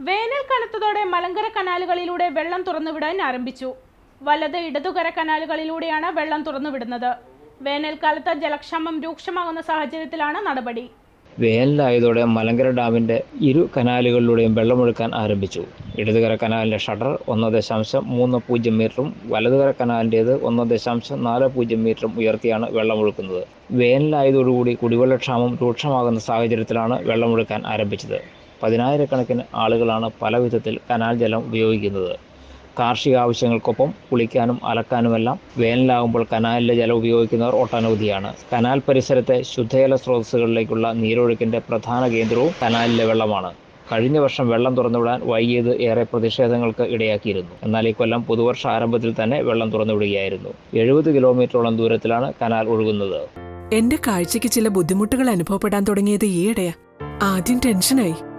വേനൽ കനത്തതോടെ മലങ്കര കനാലുകളിലൂടെ വെള്ളം തുറന്നുവിടാൻ ആരംഭിച്ചു. വലത് ഇടതുകര കനാലുകളിലൂടെയാണ് വെള്ളം തുറന്നുവിടുന്നത്. വേനൽക്കാലത്ത് ജലക്ഷാമം രൂക്ഷമാകുന്ന സാഹചര്യത്തിലാണ് നടപടി. വേനലായതോടെ മലങ്കര ഡാമിന്റെ ഇരു കനാലുകളിലൂടെയും വെള്ളമൊഴുക്കാൻ ആരംഭിച്ചു. ഇടതുകര കനാലിന്റെ ഷട്ടർ ഒന്ന് ദശാംശം മൂന്ന് പൂജ്യം മീറ്ററും വലതുകര കനാലിന്റേത് ഒന്ന് ദശാംശം നാല് പൂജ്യം മീറ്ററും ഉയർത്തിയാണ് വെള്ളമൊഴുക്കുന്നത്. വേനലായതോടുകൂടി കുടിവെള്ളക്ഷാമം രൂക്ഷമാകുന്ന സാഹചര്യത്തിലാണ് വെള്ളമൊഴുക്കാൻ ആരംഭിച്ചത്. പതിനായിരക്കണക്കിന് ആളുകളാണ് പല വിധത്തിൽ കനാൽ ജലം ഉപയോഗിക്കുന്നത്. കാർഷിക ആവശ്യങ്ങൾക്കൊപ്പം കുളിക്കാനും അലക്കാനുമെല്ലാം വേനലാകുമ്പോൾ കനാലിലെ ജലം ഉപയോഗിക്കുന്നവർ ഒട്ടനവധിയാണ് കനാൽ പരിസരത്തെ ശുദ്ധജല സ്രോതസ്സുകളിലേക്കുള്ള നീരൊഴുക്കിന്റെ പ്രധാന കേന്ദ്രവും കനാലിലെ വെള്ളമാണ്. കഴിഞ്ഞ വർഷം വെള്ളം തുറന്നുവിടാൻ വൈകിയത് ഏറെ പ്രതിഷേധങ്ങൾക്ക് ഇടയാക്കിയിരുന്നു. എന്നാൽ ഇക്കൊല്ലം പുതുവർഷ ആരംഭത്തിൽ തന്നെ വെള്ളം തുറന്നുവിടുകയായിരുന്നു. എഴുപത് കിലോമീറ്ററോളം ദൂരത്തിലാണ് കനാൽ ഒഴുകുന്നത്. എന്റെ കാഴ്ചയ്ക്ക് ചില ബുദ്ധിമുട്ടുകൾ അനുഭവപ്പെടാൻ തുടങ്ങിയത് ഈയിടെയാ. ആദ്യം ടെൻഷനായി.